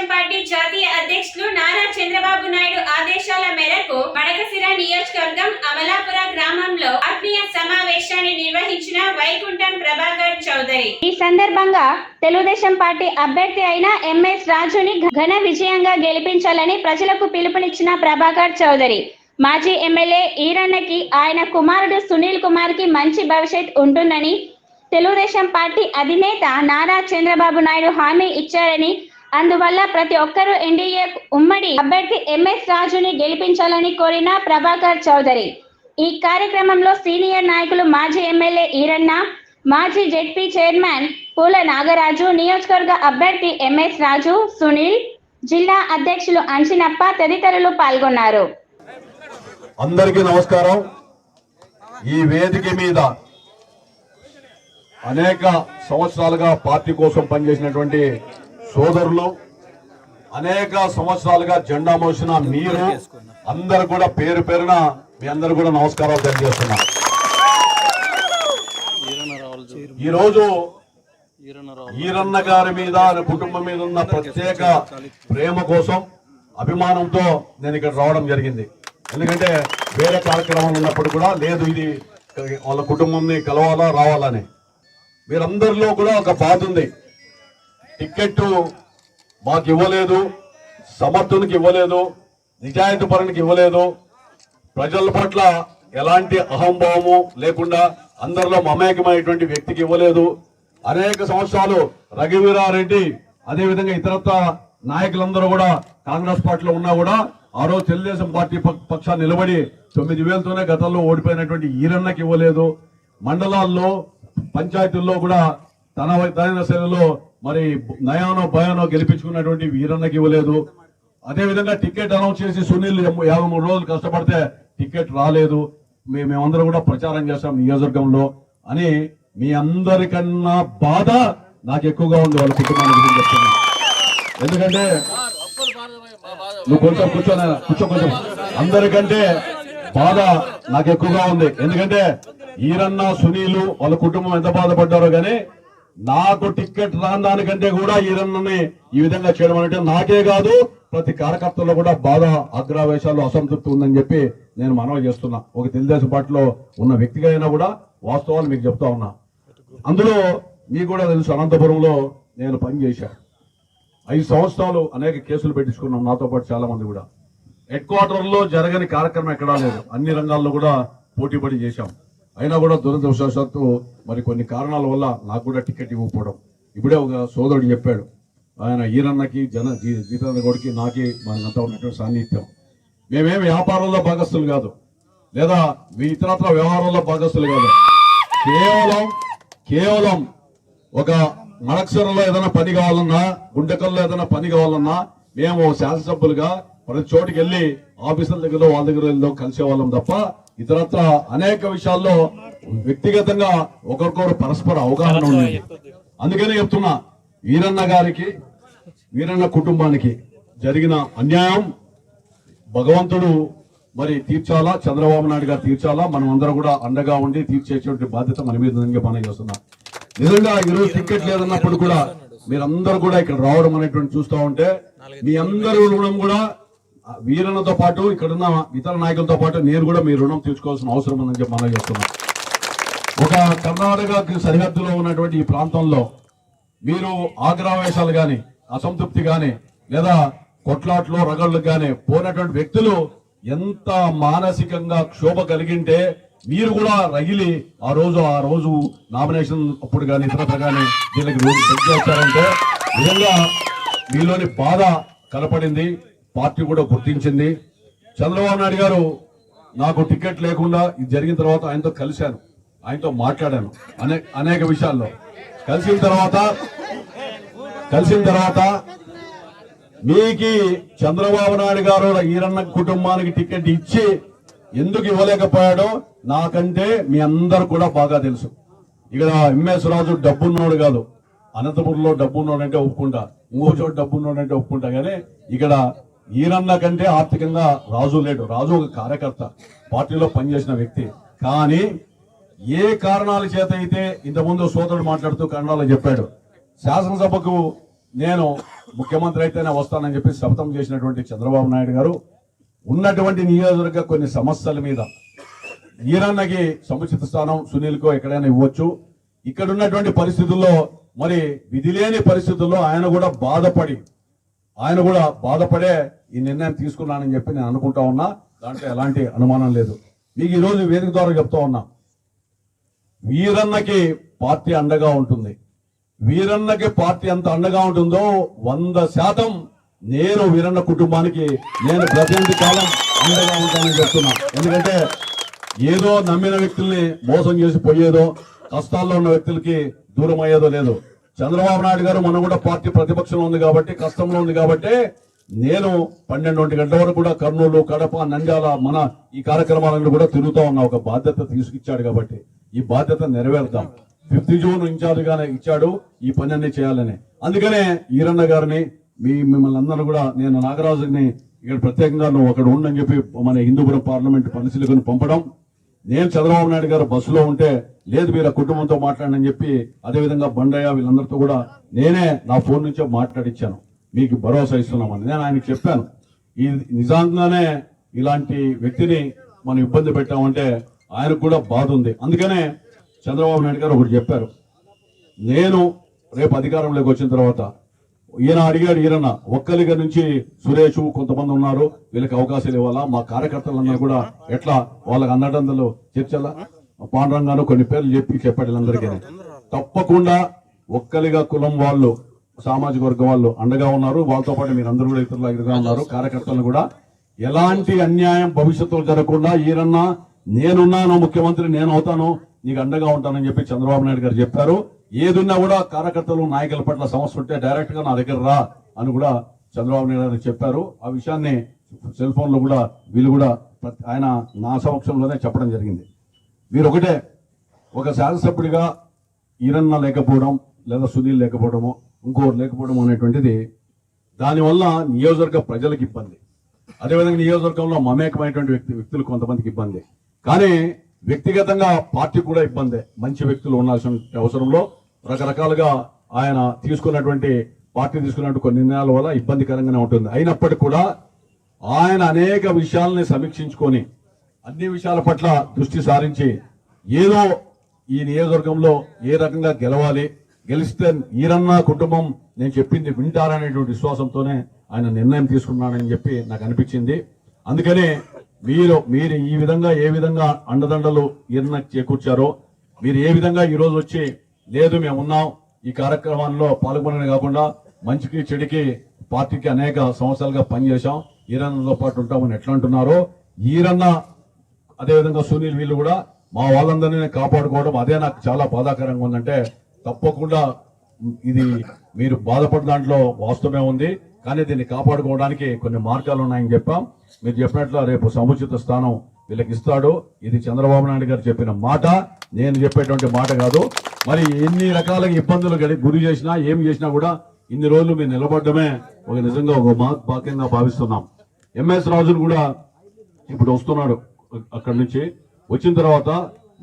Telugu Desam party జాతీయ అధ్యక్షులు నారా చంద్రబాబు నాయుడు ఆదేశాల మేరకు మడకసిర నియోజకవర్గం అమలాపుర గ్రామంలో ఆత్మీయ సమావేశాన్ని నిర్వహించిన వైకుంఠం ప్రభాకర్ చౌదరి. ఈ సందర్భంగా తెలుగుదేశం పార్టీ అభ్యర్థి అయిన ఎంఎస్ రాజుని ఘన విజయంగా గెలిపించాలని ప్రజలకు పిలుపునిచ్చిన ప్రభాకర్ చౌదరి. మాజీ ఎమ్మెల్యే ఈరన్నకి ఆయన కుమారుడు సునీల్ కుమార్కి మంచి భవిష్యత్ ఉంటుందని తెలుగుదేశం పార్టీ అధినేత నారా చంద్రబాబు నాయుడు హామీ ఇచ్చారని అందువల్ల ప్రతి ఒక్కరూ ఎన్డీఏ ఉమ్మడి అభ్యర్థి ఎంఎస్ రాజుని గెలిపించాలని కోరిన ప్రభాకర్ చౌదరి. ఈ కార్యక్రమంలో సీనియర్ నాయకులు మాజీ ఎమ్మెల్యే ఈరన్న మాజీ జెడ్పీ చైర్మన్ పూల నాగరాజు నియోజకవర్గ అభ్యర్థి ఎంఎస్ రాజు సునీల్ జిల్లా అధ్యక్షులు అంచినప్ప తదితరులు పాల్గొన్నారు. అందరికీ నమస్కారం. ఈ వేదిక మీద అనేక సంవత్సరాలుగా పార్టీ కోసం పనిచేసినటువంటి సోదరులు అనేక సంవత్సరాలుగా జెండా మోసిన మీరు అందరు కూడా పేరు పేరున మీ అందరు కూడా నమస్కారాలు తెలియజేస్తున్నా. ఈరోజు ఈరన్న గారి మీద కుటుంబం మీద ఉన్న ప్రత్యేక ప్రేమ కోసం అభిమానంతో నేను ఇక్కడ రావడం జరిగింది. ఎందుకంటే వేరే కార్యక్రమాలు ఉన్నప్పుడు కూడా లేదు ఇది వాళ్ళ కుటుంబంని కలవాలా రావాలని మీరందరిలో కూడా ఒక బాధ ఉంది. టికెట్ మాకు ఇవ్వలేదు సమర్థునికి ఇవ్వలేదు నిజాయితీ పరునికి ఇవ్వలేదు. ప్రజల పట్ల ఎలాంటి అహంభావము లేకుండా అందరిలో మమేకమైనటువంటి వ్యక్తికి ఇవ్వలేదు. అనేక సంవత్సరాలు రఘువీరారెడ్డి అదేవిధంగా ఇతరత్వ నాయకులందరూ కూడా కాంగ్రెస్ పార్టీలో ఉన్నా కూడా ఆ రోజు తెలుగుదేశం పార్టీ పక్షాన్ని నిలబడి తొమ్మిది వేలతోనే గతంలో ఓడిపోయినటువంటి ఈరన్నకి ఇవ్వలేదు. మండలాల్లో పంచాయతీల్లో కూడా తన తన శైలిలో మరి నయానో భయానో గెలిపించుకున్నటువంటి వీరన్నకి ఇవ్వలేదు. అదే విధంగా టికెట్ అనౌన్స్ చేసి సునీల్ యాభై మూడు రోజులు కష్టపడితే టికెట్ రాలేదు. మేమందరం కూడా ప్రచారం చేస్తాం నియోజకవర్గంలో అని మీ అందరికన్నా బాధ నాకు ఎక్కువగా ఉంది వాళ్ళ కుటుంబానికి గురించి చెప్తున్నా. ఎందుకంటే నువ్వు కొంచెం కూర్చోనా? కూర్చో కొంచెం. అందరికంటే బాధ నాకు ఎక్కువగా ఉంది. ఎందుకంటే ఈరన్న సునీలు వాళ్ళ కుటుంబం ఎంత బాధపడ్డారో కానీ నాకు టికెట్ రాని దానికంటే కూడా ఈరన్నని ఈ విధంగా చేయడం అంటే నాకే కాదు ప్రతి కార్యకర్తల్లో కూడా బాధ అగ్రావేశాలు అసంతృప్తి ఉందని చెప్పి నేను మనవి చేస్తున్నా. ఒక తెలుగుదేశం పార్టీలో ఉన్న వ్యక్తిగా అయినా కూడా వాస్తవాలు మీకు చెప్తా ఉన్నా. అందులో మీకు కూడా తెలుసు అనంతపురంలో నేను పనిచేశాను ఐదు సంవత్సరాలు అనేక కేసులు పెట్టించుకున్నాం నాతో పాటు చాలా మంది కూడా. హెడ్ క్వార్టర్లో జరగని కార్యక్రమం ఎక్కడా లేదు. అన్ని రంగాల్లో కూడా పోటీ పడి చేశాం. అయినా కూడా దురదృష్టవశాత్తు మరి కొన్ని కారణాల వల్ల నాకు కూడా టికెట్ ఇవ్వకపోవడం. ఇప్పుడే ఒక సోదరుడు చెప్పాడు. ఆయన ఈరన్నకి జన జీ- జీతేంద్ర గౌడ్కి నాకి మనకంతా ఉన్నటువంటి సాన్నిధ్యం మేమేం వ్యాపారంలో భాగస్తులు కాదు. లేదా మీ ఇతరత్ర వ్యవహారంలో భాగస్తులు కాదు. కేవలం కేవలం ఒక మడక్సరంలో ఏదైనా పని కావాలన్నా గుండెకల్లో ఏదైనా పని కావాలన్నా మేము శాసనసభ్యులుగా ప్రతి చోటికి వెళ్ళి ఆఫీసుల దగ్గర వాళ్ళ దగ్గర వెళ్ళి కలిసేవాళ్ళం తప్ప ఇతరత్ర అనేక విషయాల్లో వ్యక్తిగతంగా ఒకరికొకరు పరస్పర అవగాహన ఉంది అందుకనే చెప్తున్నా వీరన్న గారికి వీరన్న కుటుంబానికి జరిగిన అన్యాయం భగవంతుడు మరి తీర్చాలా చంద్రబాబు నాయుడు గారు తీర్చాలా? మనం అందరం కూడా అండగా ఉండి తీర్చేటువంటి బాధ్యత మన మీద ఉందని మనం చేస్తున్నాం. నిజంగా ఈరోజు టికెట్ లేదన్నప్పుడు కూడా మీరందరూ కూడా ఇక్కడ రావడం అనేటువంటి చూస్తూ ఉంటే మీ అందరి కూడా వీరులతో పాటు ఇక్కడున్న ఇతర నాయకులతో పాటు నేను కూడా మీ రుణం తీర్చుకోవాల్సిన అవసరం ఉందని చెప్పి మనం చేస్తున్నాం. ఒక కర్ణాటక సరిహద్దులో ఉన్నటువంటి ఈ ప్రాంతంలో మీరు ఆగ్రావేశాలు కానీ అసంతృప్తి కానీ లేదా కొట్లాట్లు రగళ్ళు కానీ పోయినటువంటి వ్యక్తులు ఎంత మానసికంగా క్షోభ కలిగింటే మీరు కూడా రగిలి ఆ రోజు ఆ రోజు నామినేషన్ అప్పుడు కానీ ఇతరత కానీ దీనికి బెడ్ చేశారంటే నిజంగా మీలోని బాధ కనపడింది. పార్టీ కూడా గుర్తించింది. చంద్రబాబు నాయుడు గారు నాకు టికెట్ లేకుండా ఇది జరిగిన తర్వాత ఆయనతో కలిశాను. ఆయనతో మాట్లాడాను అనే అనేక విషయాల్లో. కలిసిన తర్వాత కలిసిన తర్వాత మీకి చంద్రబాబు నాయుడు గారు ఈరన్న కుటుంబానికి టికెట్ ఇచ్చి ఎందుకు ఇవ్వలేకపోయాడో నాకంటే మీ అందరు కూడా బాగా తెలుసు. ఇక్కడ ఎంఎస్ రాజు డబ్బున్నోడు కాదు అనంతపురంలో డబ్బున్నోడంటే ఒప్పుకుంటా ఇంకో చోట డబ్బున్నోడంటే ఒప్పుకుంటా. కానీ ఇక్కడ ఈరన్న కంటే ఆర్థికంగా రాజు లేడు. రాజు ఒక కార్యకర్త. పార్టీలో పనిచేసిన వ్యక్తి. కానీ ఏ కారణాల చేత అయితే ఇంతకుముందు సోదరుడు మాట్లాడుతూ కన్నడలో చెప్పాడు శాసనసభకు నేను ముఖ్యమంత్రి అయితేనే వస్తానని చెప్పి శపథం చేసినటువంటి చంద్రబాబు నాయుడు గారు ఉన్నటువంటి నియోజకవర్గ కొన్ని సమస్యల మీద ఈరన్నకి సముచిత స్థానం సునీల్కో ఎక్కడైనా ఇవ్వచ్చు. ఇక్కడ ఉన్నటువంటి పరిస్థితుల్లో మరి విధి లేని పరిస్థితుల్లో ఆయన కూడా బాధపడి ఆయన కూడా బాధపడే ఈ నిర్ణయం తీసుకున్నానని చెప్పి నేను అనుకుంటా ఉన్నా. దాంట్లో ఎలాంటి అనుమానం లేదు. మీకు ఈరోజు వేదిక ద్వారా చెప్తా ఉన్నా. వీరన్నకి పార్టీ అండగా ఉంటుంది. వీరన్నకి పార్టీ ఎంత అండగా ఉంటుందో వంద శాతం నేను వీరన్న కుటుంబానికి నేను ప్రతినిధి కాలం అండగా ఉంటానని చెప్తున్నా. ఎందుకంటే ఏదో నమ్మిన వ్యక్తుల్ని మోసం చేసి పోయేదో కష్టాల్లో ఉన్న వ్యక్తులకి దూరం అయ్యేదో లేదు. చంద్రబాబు నాయుడు గారు మనం కూడా పార్టీ ప్రతిపక్షంలో ఉంది కాబట్టి కష్టంలో ఉంది కాబట్టి నేను పన్నెండు గంటల వరకు కూడా కర్నూలు కడప నంద్యాల మన ఈ కార్యక్రమాలను కూడా తిరుగుతా ఉన్న. ఒక బాధ్యత తీసుకిచ్చాడు కాబట్టి ఈ బాధ్యత నెరవేర్దాం ఫిఫ్త్ జూన్ ఇన్ఛార్జ్గానే ఇచ్చాడు ఈ పని అన్ని చేయాలని. అందుకనే ఈరన్న గారిని మీ మిమ్మల్ని అందరూ కూడా నేను నాగరాజుని ఇక్కడ ప్రత్యేకంగా నువ్వు అక్కడ ఉండని చెప్పి మన హిందూపురం పార్లమెంట్ పరిశీలకుని పంపడం నేను చంద్రబాబు నాయుడు గారు బస్సులో ఉంటే లేదు మీరు ఆ కుటుంబంతో మాట్లాడని చెప్పి అదేవిధంగా బండయ్య వీళ్ళందరితో కూడా నేనే నా ఫోన్ నుంచే మాట్లాడిచ్చాను. మీకు భరోసా ఇస్తున్నామని నేను ఆయనకు చెప్పాను. ఈ నిజంగానే ఇలాంటి వ్యక్తిని మనం ఇబ్బంది పెట్టామంటే ఆయనకు కూడా బాధ ఉంది. అందుకనే చంద్రబాబు నాయుడు గారు ఒకటి చెప్పారు. నేను రేపు అధికారంలోకి వచ్చిన తర్వాత ఈయన అడిగాడు ఈయన ఒక్కలిగా నుంచి సురేష్ కొంతమంది ఉన్నారు వీళ్ళకి అవకాశాలు ఇవ్వాలా? మా కార్యకర్తలందరూ కూడా ఎట్లా వాళ్ళకి అన్నదండలు చర్చలా? పాండురంగాను కొన్ని పేర్లు చెప్పి చెప్పాడు అందరికీ తప్పకుండా ఒక్కలిగా కులం వాళ్ళు సామాజిక వర్గం వాళ్ళు అండగా ఉన్నారు. వాళ్ళతో పాటు మీరు అందరూ కూడా ఇతరులు ఎదురుగా ఉన్నారు. కార్యకర్తలను కూడా ఎలాంటి అన్యాయం భవిష్యత్తులో జరగకుండా ఈరన్నా నేనున్నాను ముఖ్యమంత్రి నేను అవుతాను నీకు అండగా ఉంటానని చెప్పి చంద్రబాబు నాయుడు గారు చెప్పారు. ఏదున్నా కూడా కార్యకర్తలు నాయకుల పట్ల సమస్య ఉంటే డైరెక్ట్గా నా దగ్గర రా అని కూడా చంద్రబాబు నాయుడు గారు చెప్పారు. ఆ విషయాన్ని సెల్ ఫోన్లో కూడా వీళ్ళు కూడా ఆయన నా సమక్షంలోనే చెప్పడం జరిగింది. మీరు ఒకటే ఒక శాసనసభ్యుడిగా ఈరన్న లేకపోవడం లేదా సునీల్ లేకపోవడము ఇంకోరు లేకపోవడం అనేటువంటిది దానివల్ల నియోజకవర్గ ప్రజలకు ఇబ్బంది. అదేవిధంగా నియోజకవర్గంలో మమేకమైనటువంటి వ్యక్తి వ్యక్తులు కొంతమందికి ఇబ్బంది. కానీ వ్యక్తిగతంగా పార్టీ కూడా ఇబ్బందే. మంచి వ్యక్తులు ఉండాల్సిన అవసరంలో రకరకాలుగా ఆయన తీసుకున్నటువంటి పార్టీ తీసుకున్నటువంటి కొన్ని నిర్ణయాల వల్ల ఇబ్బందికరంగానే ఉంటుంది. అయినప్పటికీ కూడా ఆయన అనేక విషయాలని సమీక్షించుకొని అన్ని విషయాల పట్ల దృష్టి సారించి ఏదో ఈ నియోజకవర్గంలో ఏ రకంగా గెలవాలి గెలిస్తే ఈరన్న కుటుంబం నేను చెప్పింది వింటారనేటువంటి విశ్వాసంతోనే ఆయన నిర్ణయం తీసుకున్నాడని చెప్పి నాకు అనిపించింది. అందుకనే మీరు మీరు ఈ విధంగా ఏ విధంగా అండదండలు ఈరన్న చేకూర్చారో మీరు ఏ విధంగా ఈరోజు వచ్చి లేదు మేము ఉన్నాం. ఈ కార్యక్రమాల్లో పాల్గొనడమే కాకుండా మంచికి చెడికి పార్టీకి అనేక సంవత్సరాలుగా పనిచేశాం. ఈరన్నతో పాటు ఉంటామని ఎట్లా అంటున్నారో ఈరన్న అదేవిధంగా సునీల్ వీళ్ళు కూడా మా వాళ్ళందరినీ కాపాడుకోవడం అదే నాకు చాలా బాధాకరంగా ఉందంటే తప్పకుండా ఇది మీరు బాధపడిన దాంట్లో వాస్తవమే ఉంది. కానీ దీన్ని కాపాడుకోవడానికి కొన్ని మార్గాలు ఉన్నాయని చెప్పాం. మీరు చెప్పినట్లు రేపు సముచిత స్థానం వీళ్ళకి ఇస్తాడు. ఇది చంద్రబాబు నాయుడు గారు చెప్పిన మాట. నేను చెప్పేటువంటి మాట కాదు. మరి ఎన్ని రకాల ఇబ్బందులు గురి చేసినా ఏం చేసినా కూడా ఇన్ని రోజులు మేము నిలబడమే ఒక నిజంగా ఒక మా భాగ్యంగా భావిస్తున్నాం. ఎంఎస్ రాజును కూడా ఇప్పుడు వస్తున్నాడు అక్కడి నుంచి. వచ్చిన తర్వాత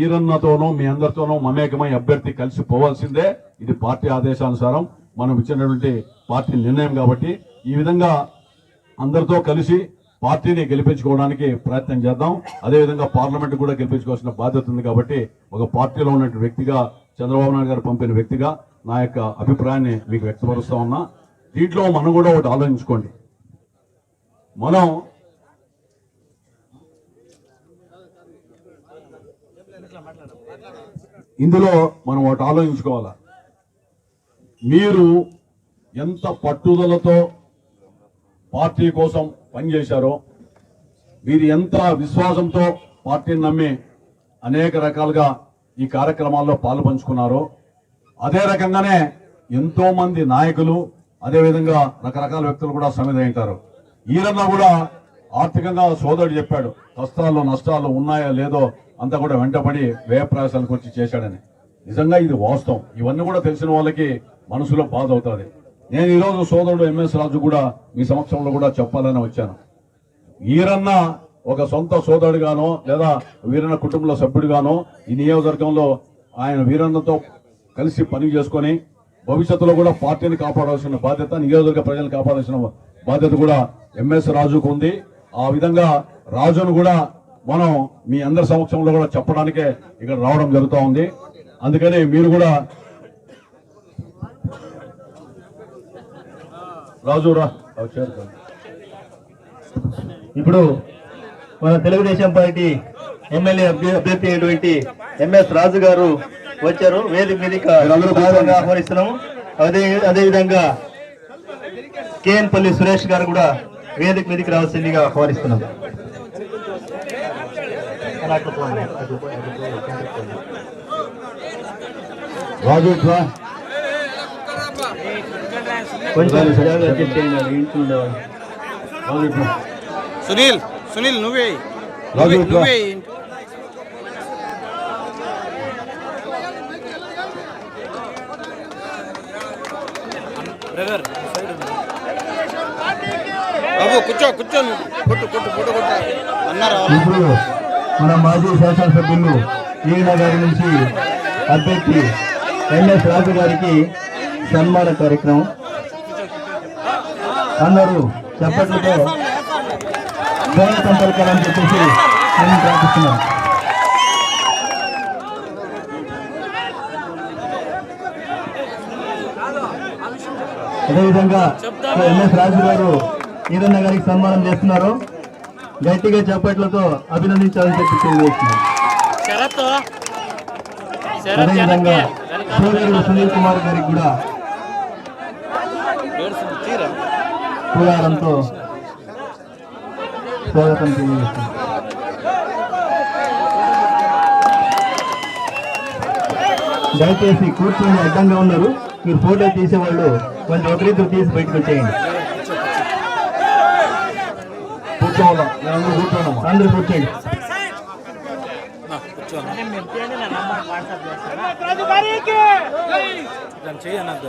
ఈరన్నతోనూ మీ అందరితోనూ మమేకమై అభ్యర్థి కలిసి పోవాల్సిందే. ఇది పార్టీ ఆదేశానుసారం మనం ఇచ్చినటువంటి పార్టీ నిర్ణయం కాబట్టి ఈ విధంగా అందరితో కలిసి పార్టీని గెలిపించుకోవడానికి ప్రయత్నం చేద్దాం. అదేవిధంగా పార్లమెంట్ కూడా గెలిపించుకోవాల్సిన బాధ్యత ఉంది కాబట్టి ఒక పార్టీలో ఉన్నటువంటి వ్యక్తిగా చంద్రబాబు నాయుడు గారు పంపిన వ్యక్తిగా నా యొక్క అభిప్రాయాన్ని మీకు వ్యక్తపరుస్తా ఉన్నా. దీంట్లో మనం కూడా ఒకటి ఆలోచించుకోండి. మనం ఇందులో మనం ఒకటి ఆలోచించుకోవాలా? మీరు ఎంత పట్టుదలతో పార్టీ కోసం పనిచేశారో వీరు ఎంత విశ్వాసంతో పార్టీని నమ్మి అనేక రకాలుగా ఈ కార్యక్రమాల్లో పాలు పంచుకున్నారో అదే రకంగానే ఎంతో మంది నాయకులు అదేవిధంగా రకరకాల వ్యక్తులు కూడా సమిధ ఉంటారు ఈరన్న కూడా ఆర్థికంగా సోదరుడు చెప్పాడు కష్టాలు నష్టాలు ఉన్నాయో లేదో అంతా కూడా వెంటపడి వ్యయప్రయాసాలకు వచ్చి చేశాడని. నిజంగా ఇది వాస్తవం. ఇవన్నీ కూడా తెలిసిన వాళ్ళకి మనసులో బాధ అవుతుంది. నేను ఈరోజు సోదరుడు ఎంఎస్ రాజు కూడా మీ సమక్షంలో కూడా చెప్పాలని వచ్చాను. ఈరన్న ఒక సొంత సోదరుడుగానో లేదా వీరన్న కుటుంబంలో సభ్యుడిగానో ఈ నియోజకవర్గంలో ఆయన వీరన్నతో కలిసి పని చేసుకొని భవిష్యత్తులో కూడా పార్టీని కాపాడాల్సిన బాధ్యత నియోజకవర్గ ప్రజలను కాపాడాల్సిన బాధ్యత కూడా ఎంఎస్ రాజుకు ఉంది. ఆ విధంగా రాజును కూడా మనం మీ అందరి సమక్షంలో కూడా చెప్పడానికే ఇక్కడ రావడం జరుగుతూ ఉంది. అందుకని మీరు కూడా రాజు రా. ఇప్పుడు మన తెలుగుదేశం పార్టీ ఎమ్మెల్యే అభ్య- అభ్యర్థి అయినటువంటి ఎంఎస్ రాజు గారు వచ్చారు. వేదిక మీదకి. ఆహ్వానిస్తున్నాము. అదే అదే విధంగా కేఎన్ పల్లి సురేష్ గారు కూడా వేదిక మీదకి రావాల్సిందిగా ఆహ్వానిస్తున్నాం రాజు ఇట్లా కొంచెం జాగ్రత్త చేయండి ఇంట్లో ఉండేవాళ్ళు రాజు ఇట్లా సునీల్ సునీల్ నువ్వే రాజు నువ్వే ఇట్లా నువ్వే బ్రదర్ బాబు కూర్చో కూర్చో నువ్వు కొట్టు కొట్టు కొట్టు కొట్టు అన్నారు ఇప్పుడు మన మాజీ శాసనసభ్యులు ఈయన గారి నుంచి అభ్యర్థి ఎంఎస్ రాజు గారికి సన్మాన కార్యక్రమం. అందరూ చప్పట్లతో స్వాగతం పలకాలని చెప్పేసి నేను ప్రార్థిస్తున్నాను. అదేవిధంగా ఎంఎస్ రాజు గారు ఈరన్న గారికి సన్మానం చేస్తున్నారు. గట్టిగా చప్పట్లతో అభినందించాలని చెప్పి తెలియజేస్తున్నారు అదేవిధంగా సునీల్ కుమార్ గారికి కూడా పూలారంతో స్వాగతం తెలియజేస్తున్నారు దయచేసి కూర్చుని అడ్డంగా ఉన్నారు. మీరు ఫోటో తీసేవాళ్ళు కొంచెం ఒకరిద్దరు తీసి బయటకు వచ్చేయండి. కూర్చోవాలా? నేను కూర్చోనమ్మా అందరూ కూర్చోండి. చేయనద్దు